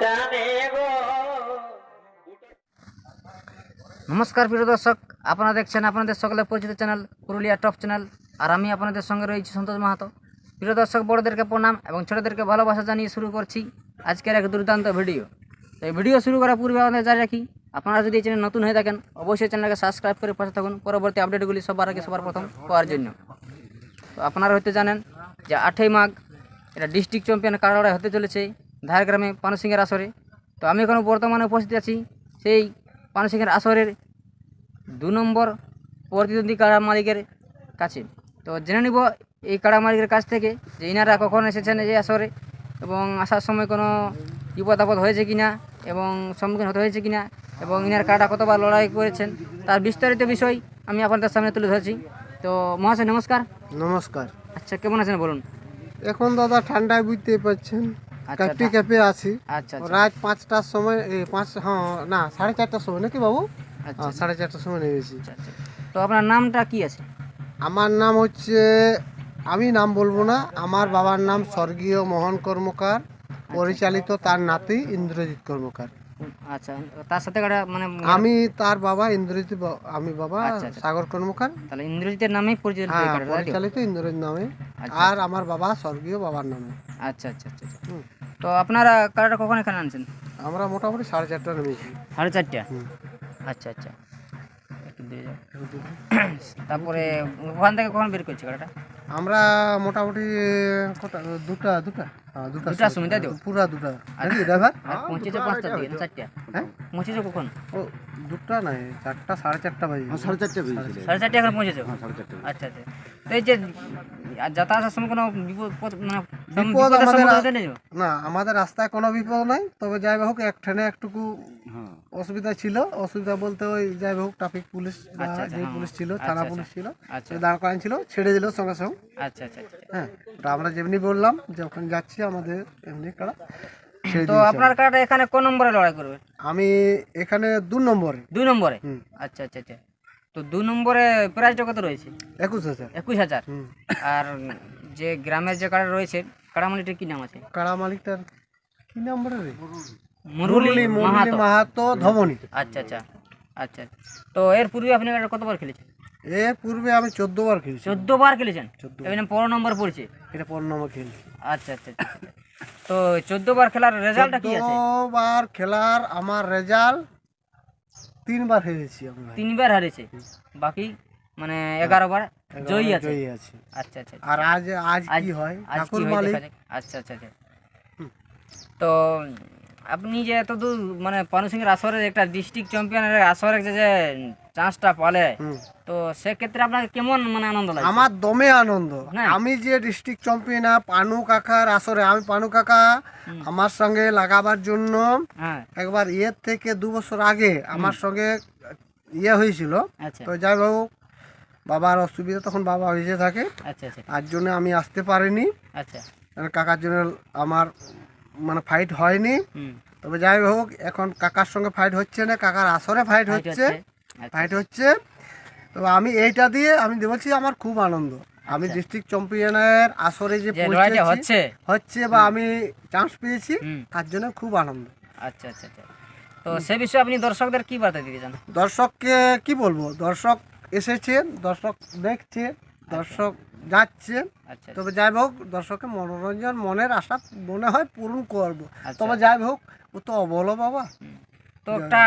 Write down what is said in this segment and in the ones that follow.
জানে নমস্কার প্রিয় দর্শক, আপনারা দেখছেন আপনাদের সকলের পরিচিত চ্যানেল পুরুলিয়া টপ চ্যানেল, আর আমি আপনাদের সঙ্গে রয়েছি সন্তোষ মাহাতো। প্রিয় দর্শক, বড়দেরকে প্রণাম এবং ছোটদেরকে ভালোবাসা জানিয়ে শুরু করছি আজকের এক দুর্দান্ত ভিডিও। তো এই ভিডিও শুরু করার পূর্বে আমাদের জারি রাখি, আপনারা যদি এই চ্যানেল নতুন হয়ে থাকেন, অবশ্যই চ্যানেলকে সাবস্ক্রাইব করে পাশে থাকুন। পরবর্তী আপডেটগুলি সবার আগে সবার প্রথম পাওয়ার জন্য। তো আপনারা হয়তো জানেন যে আটই মাঘ এটা ডিস্ট্রিক্ট চ্যাম্পিয়ন কারাড়ায় হতে চলেছে ধারগ্রামে পানসিংহের আসরে। তো আমি এখন বর্তমানে উপস্থিত আছি সেই পানসিংহের আসরের দু নম্বর প্রতিদ্বন্দ্বী কাড়া মালিকের কাছে। তো জেনে নিব এই কাড়া মালিকের কাছ থেকে যে ইনারা কখন এসেছেন এই আসরে এবং আসার সময় কোনো বিপদ আপদ হয়েছে কি না এবং সম্মুখীন হতে হয়েছে কি না এবং ইনার কাড়া কতবার লড়াই করেছেন তার বিস্তারিত বিষয় আমি আপনাদের সামনে তুলে ধরছি। তো মহাশয় নমস্কার। নমস্কার। আচ্ছা কেমন আছেন বলুন? এখন দাদা ঠান্ডায় বুঝতেই পারছেন। আচ্ছা, কাপি ক্যাপে আছি। আচ্ছা আচ্ছা। রাত পাঁচটার সময় পাঁচ হ্যাঁ না সাড়ে চারটার সময় নাকি বাবু? আচ্ছা। হ্যাঁ, সাড়ে চারটার সময় নেমেছি আচ্ছা আচ্ছা। তো আপনার নামটা কি আছে? আমার নাম হচ্ছে আমি নাম বলব না আমার বাবার নাম স্বর্গীয় মোহন কর্মকার পরিচালিত তার নাতি ইন্দ্রজিৎ কর্মকার। আচ্ছা তার সাথে কাটা মানে আমি তার বাবা ইন্দ্রজিৎ আমি বাবা আচ্ছা, আচ্ছা। সাগর কর্মকার তাহলে ইন্দ্রজিতের নামেই পরিচিত হ্যাঁ? পরিচালিত ইন্দ্রজিৎ নামে আচ্ছা। আর আমার বাবা স্বর্গীয় বাবার নামে আচ্ছা আচ্ছা আচ্ছা আচ্ছা। তো আপনারা কারাটা কখন এখানে আনছেন আমরা মোটামুটি সাড়ে চারটা নেমেছি সাড়ে চারটা আচ্ছা আচ্ছা একটু। তারপরে ওখান থেকে কখন বের করছে কারাটা আমরা মোটামুটি কটা দুটা দুটা? হ্যাঁ দুটা দুটার সময়, তাই তো? পুরা দুটা। নাকি ড্রাইভার আর পৌঁছেছে পাঁচটার দিকে চারটা। হ্যাঁ? পৌঁছেছে কখন? ও দুটা নাই চারটা সাড়ে চারটা বাজে। সাড়ে চারটা বেজে সাড়ে চারটে এখন পৌঁছেছে? আচ্ছা আচ্ছা। তো এই যে আর যাতায়াতের সময় কোনো বিপদ মানে বিপদ আমাদের? না আমাদের রাস্তায় কোনো বিপদ নাই তবে যাই হোক এক ট্রেনে একটুকু অসুবিধা ছিল। অসুবিধা বলতে ওই যাই হোক ট্রাফিক পুলিশ আচ্ছা, আচ্ছা, যে হ্যাঁ। পুলিশ ছিল আচ্ছা, থানা। পুলিশ ছিল দাঁড় করান ছিল ছেড়ে দিল সঙ্গে সঙ্গে। আচ্ছা আচ্ছা হ্যাঁ ওটা আমরা যেমনি বললাম যে ওখানে যাচ্ছি আমাদের এমনি কারা তো আপনার কারাটা এখানে কোন নম্বরে লড়াই করবে? আমি এখানে দু নম্বরে। দুই নম্বরে? আচ্ছা আচ্ছা আচ্ছা। তো দু নম্বরে প্রাইসটা কত রয়েছে? একুশ হাজার। একুশ হাজার। আর যে গ্রামের যে কাড়া রয়েছে কাড়া কাড়ামালিটার কি নাম আছে? কারা মালিকটার কি নাম্বার রে? মুরুলি মাহাতো। ধমনী আচ্ছা আচ্ছা আচ্ছা। তো এর পূর্বে আপনি কাড়া কতবার খেলেছেন? এর পূর্বে আমি চোদ্দ বার খেলেছি। চোদ্দ বার খেলেছেন? 14 এখানে পনেরো নম্বর পড়ছে? এটা পনেরো নম্বর খেলছি। আচ্ছা আচ্ছা আচ্ছা, আচ্ছা। তো চোদ্দ বার খেলার রেজাল্টটা কি আছে? বার খেলার আমার রেজাল্ট তিনবার হেরেছি আমরা। তিনবার হারেছে? বাকি মানে এগারো বার জয়ী আছে? জয়ী আছে। আচ্ছা আচ্ছা আর আজ আজ কি হয়? ঠাকুর মালিক। আচ্ছা আচ্ছা আচ্ছা। তো আপনি যে এত দূর মানে পানুসিংহের আসরের একটা ডিস্ট্রিক্ট চ্যাম্পিয়নের আসরে যে যে চান্সটা পালে। তো সেক্ষেত্রে আপনার কেমন মানে আনন্দ লাগে আমার দমে আনন্দ। আমি যে ডিস্ট্রিক্ট চ্যাম্পিয়ন পানু কাকার আসরে আমি পানু কাকা আমার সঙ্গে লাগাবার জন্য হ্যাঁ। একবার ইয়ের থেকে দু বছর আগে আমার সঙ্গে ইয়ে হয়েছিল। আচ্ছা। তো যাই হোক বাবার অসুবিধা তখন বাবা হয়েছে থাকে। আচ্ছা আচ্ছা। তার জন্য আমি আসতে পারিনি। আচ্ছা। কাকার জন্য আমার মানে ফাইট হয়নি। তবে যাই হোক এখন কাকার সঙ্গে ফাইট হচ্ছে না কাকার আসরে ফাইট হচ্ছে। আচ্ছা, ফাইট হচ্ছে। তো আমি এইটা দিয়ে আমি বলছি আমার খুব আনন্দ। আমি ডিস্ট্রিক্ট চ্যাম্পিয়নের আসরে যে যে হচ্ছে? হচ্ছে বা আমি চান্স পেয়েছি তার জন্য খুব আনন্দ। আচ্ছা আচ্ছা আচ্ছা। তো সে বিষয়ে আপনি দর্শকদের কি বার্তা দিতে চান? দর্শককে কি বলব? দর্শক এসেছে দর্শক দেখছে। দর্শক যাচ্ছে। আচ্ছা তবে যাই হোক দর্শকের মনোরঞ্জন মনের আশা মনে হয় পূরণ করব। আচ্ছা। তবে যাই হোক ও তো অবলো বাবা। তো একটা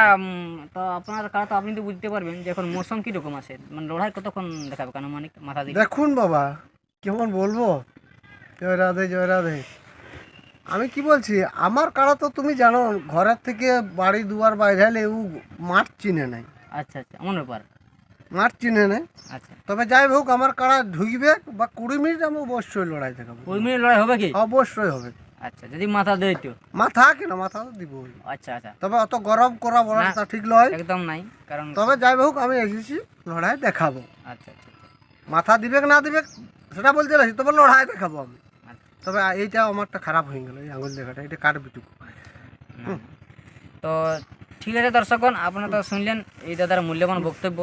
তো আপনার কারা তো আপনি তো বুঝতে পারবেন যে এখন মৌসুম কীরকম আছে মানে লড়াই কতক্ষণ দেখাবে? কেন মানে মাথা দিকে? দেখুন বাবা কেমন বলব? জয় রাধে জয় রাধে। আমি কি বলছি আমার কারা তো তুমি জানো ঘরের থেকে বাড়ি দুয়ার বাইরে হলে ও মাঠ চিনে নাই। আচ্ছা আচ্ছা। এমন ব্যাপার। মাঠ চিনে নেই আচ্ছা। তবে যাই হোক আমার কারা ঢুকবে বা কুড়ি মিনিট আমি অবশ্যই লড়াই দেখাবো। কুড়ি মিনিট লড়াই হবে কি? অবশ্যই হবে। আচ্ছা যদি মাথা দেয় তো মাথা কেন মাথা তো দিবই। আচ্ছা আচ্ছা। তবে অত গরম করা বলা তা ঠিক নয়। একদম নাই কারণ তবে যাই হোক আমি এসেছি লড়াই দেখাবো। আচ্ছা আচ্ছা আচ্ছা, মাথা দিবে না দিবে সেটা বলতে পারছি তবে লড়াই দেখাবো আমি। আচ্ছা। তবে এইটা আমারটা খারাপ হয়ে গেল এই আঙুল দেখাটা এটা কাটবে টুকু। তো ঠিক আছে দর্শকগণ আপনারা তো শুনলেন এই দাদার মূল্যবান বক্তব্য।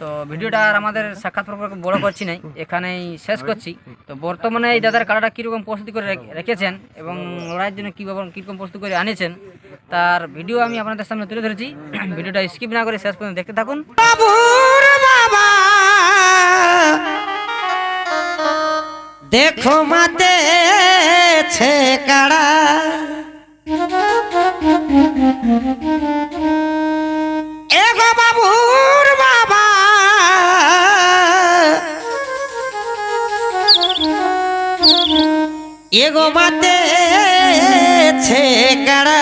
তো ভিডিওটা আর আমাদের সাক্ষাৎ বড় করছি নাই, এখানেই শেষ করছি। তো বর্তমানে এই দাদার কাড়াটা কীরকম প্রস্তুতি করে রেখে- রেখেছেন এবং লড়াইয়ের জন্য কীভাবে কীরকম প্রস্তুতি করে আনিয়েছেন তার ভিডিও আমি আপনাদের সামনে তুলে ধরেছি। ভিডিওটা স্কিপ না করে শেষ পর্যন্ত দেখতে থাকুন। দেখো মাতে কাড়া এগো মাতে ছে কাড়া